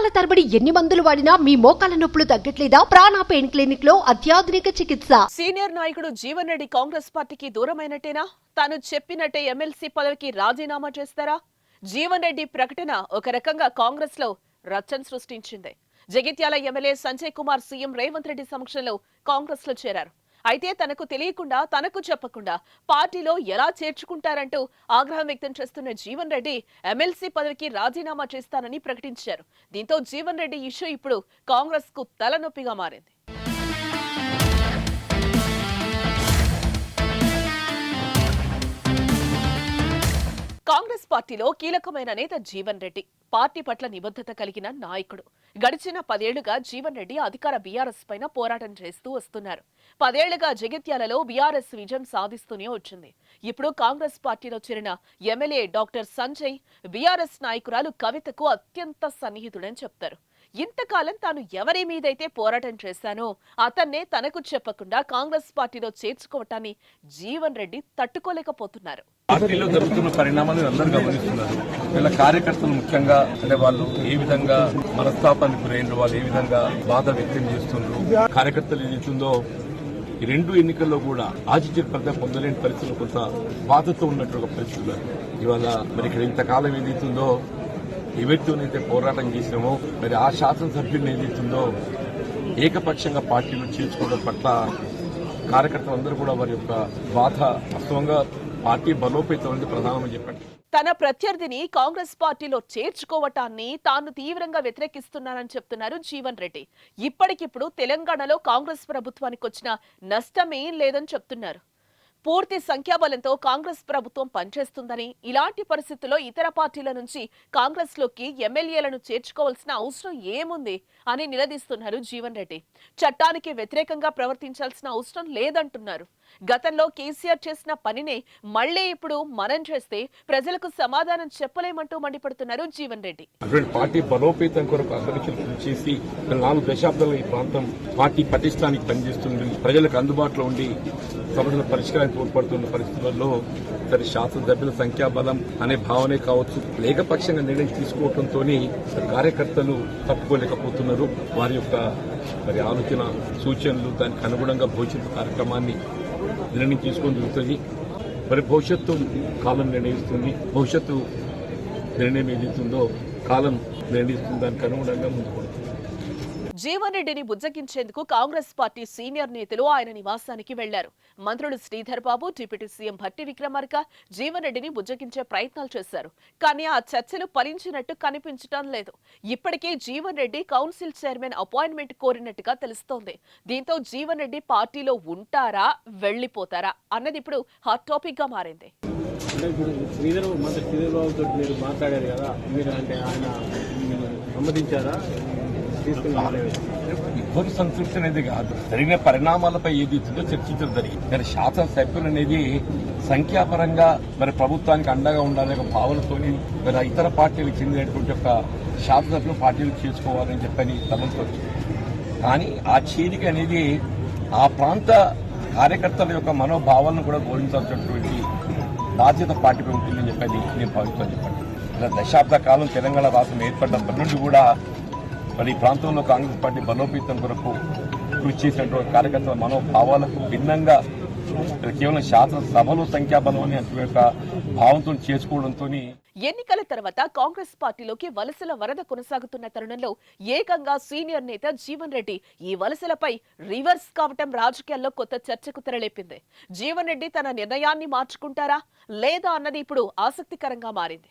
నెలల తరబడి ఎన్ని మందులు వాడినా మీ మోకాల నొప్పులు తగ్గట్లేదా? ప్రాణ పెయిన్ క్లినిక్లో అత్యాధునిక చికిత్స. సీనియర్ నాయకుడు జీవన్ రెడ్డి కాంగ్రెస్ పార్టీకి దూరమైనట్టేనా? తాను చెప్పినట్టే ఎమ్మెల్సీ పదవికి రాజీనామా చేస్తారా? జీవన్ రెడ్డి ప్రకటన ఒక రకంగా కాంగ్రెస్లో రచ్చన సృష్టించింది. జగిత్యాల ఎమ్మెల్యే సంజయ్ కుమార్ సీఎం రేవంత్ రెడ్డి సమక్షంలో కాంగ్రెస్లో చేరారు. అయితే తనకు తెలియకుండా తనకు చెప్పకుండా పార్టీలో ఎలా చేర్చుకుంటారంటూ ఆగ్రహం వ్యక్తం చేస్తున్న జీవన్ రెడ్డి ఎమ్మెల్సీ పదవికి రాజీనామా చేస్తానని ప్రకటించారు. దీంతో జీవన్ రెడ్డి ఇష్యూ ఇప్పుడు కాంగ్రెస్కు తలనొప్పిగా మారింది. పార్టీలో కీలకమైన నేత జీవన్ రెడ్డి. పార్టీ పట్ల నిబద్ధత కలిగిన నాయకుడు. గడిచిన పదేళ్ళుగా జీవన్ రెడ్డి అధికార బీఆర్ఎస్ పైన పోరాటం చేస్తూ వస్తున్నారు. పదేళ్ళుగా జగిత్యాలలో బీఆర్ఎస్ విజయం సాధిస్తూనే వచ్చింది. ఇప్పుడు కాంగ్రెస్ పార్టీలో చేరిన ఎమ్మెల్యే డాక్టర్ సంజయ్ బీఆర్ఎస్ నాయకురాలు కవితకు అత్యంత సన్నిహితుడని చెప్తారు. ఇంతకాలం తాను ఎవరి మీదైతే పోరాటం చేశానో అతన్నే తనకు చెప్పకుండా కాంగ్రెస్ పార్టీలో చేర్చుకోవటాన్ని జీవన్ రెడ్డి తట్టుకోలేకపోతున్నారు. పార్టీలో జరుగుతున్న పరిణామాలు అందరూ గమనిస్తున్నారు. వీళ్ళ కార్యకర్తలు ముఖ్యంగా అంటే వాళ్ళు ఏ విధంగా మనస్తాపానికి గురైండ్రు వాళ్ళు ఏ విధంగా బాధ వ్యక్తం చేస్తుండ్రు కార్యకర్తలు ఏదైతుందో ఈ రెండు ఎన్నికల్లో కూడా ఆతిథ్య పెద్ద పొందలేని పరిస్థితులు కొంత బాధతో ఉన్నట్టు ఒక పరిస్థితులు. ఇవాళ మరి ఇక్కడ ఇంతకాలం ఏదైతుందో ఎవరితోనైతే పోరాటం చేసినామో మరి ఆ శాసనసభ్యుడిని ఏదైతుందో ఏకపక్షంగా పార్టీలో చేర్చుకోవడం పట్ల కార్యకర్తలందరూ కూడా వారి యొక్క బాధ వాస్తవంగా పార్టీ బలోపేతం అనేది ప్రధానమని చెప్పండి. తన ప్రత్యర్థిని కాంగ్రెస్ పార్టీలో చేర్చుకోవటాన్ని తాను తీవ్రంగా వ్యతిరేకిస్తున్నానని చెప్తున్నారు జీవన్ రెడ్డి. ఇప్పటికిప్పుడు తెలంగాణలో కాంగ్రెస్ ప్రభుత్వానికి వచ్చిన నష్టమేం లేదని చెప్తున్నారు. పూర్తి సంఖ్యాబలంతో కాంగ్రెస్ ప్రభుత్వం పనిచేస్తుందని ఇలాంటి పరిస్థితుల్లో ఇతర పార్టీల నుంచి కాంగ్రెస్లోకి ఎమ్మెల్యేలను చేర్చుకోవాల్సిన అవసరం ఏముంది అని నిలదీస్తున్నారు జీవన్ రెడ్డి. చట్టానికి వ్యతిరేకంగా ప్రవర్తించాల్సిన అవసరం లేదంటున్నారు. గతంలో కేసీఆర్ చేసిన పనినే మళ్ళీ ఇప్పుడు మనం చేస్తే ప్రజలకు సమాధానం చెప్పలేమంటూ మండిపడుతున్నారు జీవన్ రెడ్డి. పార్టీ బలోపేతం కొరకు అసలు చేసి నాలుగు దశాబ్దాలుగా ఈ ప్రాంతం పార్టీ పటిష్టానికి పనిచేస్తుంది. ప్రజలకు అందుబాటులో ఉండి సమస్యల పరిష్కారానికి తోడ్పడుతున్న పరిస్థితుల్లో సరే శాసనసభ్యుల సంఖ్యాబలం అనే భావనే కావచ్చు. ఏకపక్షంగా నిర్ణయం తీసుకోవడంతో కార్యకర్తలు తప్పుకోలేకపోతున్నారు. వారి యొక్క మరి ఆలోచన సూచనలు దానికి అనుగుణంగా భోజన కార్యక్రమాన్ని నిర్ణయం తీసుకొని జరుగుతుంది. మరి భవిష్యత్తు కాలం నిర్ణయిస్తుంది. భవిష్యత్తు నిర్ణయం ఏదైతుందో కాలం నిర్ణయిస్తుంది దానికి అనుగుణంగా ముందుకు పడుతుంది జీవన్ రెడ్డిని బుజ్జగించేందుకు కాంగ్రెస్ పార్టీ సీనియర్ నేతలు ఆయన నివాసానికి వెళ్ళారు. మంత్రులు శ్రీధర్ బాబు డిప్యూటీ సీఎం భట్టి విక్రమార్క జీవన్ రెడ్డిని బుజ్జగించే ప్రయత్నాలు చేశారు. కానీ ఆ చర్చలు ఫలించినట్టు కనిపించడం లేదు. ఇప్పటికే Jeevan Reddy council chairman appointment కోరినట్టుగా తెలుస్తోంది. దీంతో జీవన్ రెడ్డి పార్టీలో ఉంటారా వెళ్ళిపోతారా అన్నది ఇప్పుడు హాట్ టాపిక్గా మారింది. అంటే ఇప్పుడు శ్రీధర్ మంత్రి శ్రీధర్ బాబుతో మీరు మాట్లాడారు కదా మీరు అంటే ఆయన సమ్మతించారా తీసుకుని సంతృప్తి అనేది కాదు. జరిగిన పరిణామాలపై ఏది ఇస్తుందో చర్చించడం జరిగింది. మరి శాసనసభ్యులు అనేది సంఖ్యాపరంగా మరి ప్రభుత్వానికి అండగా ఉండాలనే ఒక భావనతోని మరి ఇతర పార్టీలకు చెందినటువంటి ఒక శాసనసభ్యులు పార్టీలు చేసుకోవాలని చెప్పని తమతో కానీ ఆ చేరిక అనేది ఆ ప్రాంత కార్యకర్తల యొక్క మనోభావాలను కూడా గౌరవించాల్సినటువంటి బాధ్యత పార్టీపై ఉంటుందని చెప్పని నేను భావిస్తాను చెప్పండి. ఇలా దశాబ్ద కాలం తెలంగాణ రాష్ట్రం ఏర్పడినప్పటి నుండి కూడా మరి ఈ ప్రాంతంలో కాంగ్రెస్ పార్టీ బలోపేతం కొరకు కృషి చేసినటువంటి కార్యకర్తల మనోభావాలకు భిన్నంగా కేవలం శాసనసభలో సంఖ్యాబలం అనే యొక్క భావంతో చేసుకోవడంతో ఎన్నికల తర్వాత కాంగ్రెస్ పార్టీలోకి వలసల వరద కొనసాగుతున్న తరుణంలో ఏకంగా సీనియర్ నేత జీవన్ రెడ్డి ఈ వలసలపై రివర్స్ కావటం రాజకీయాల్లో కొత్త చర్చకు తెరలేపింది. జీవన్ రెడ్డి తన నిర్ణయాన్ని మార్చుకుంటారా లేదా అన్నది ఇప్పుడు ఆసక్తికరంగా మారింది.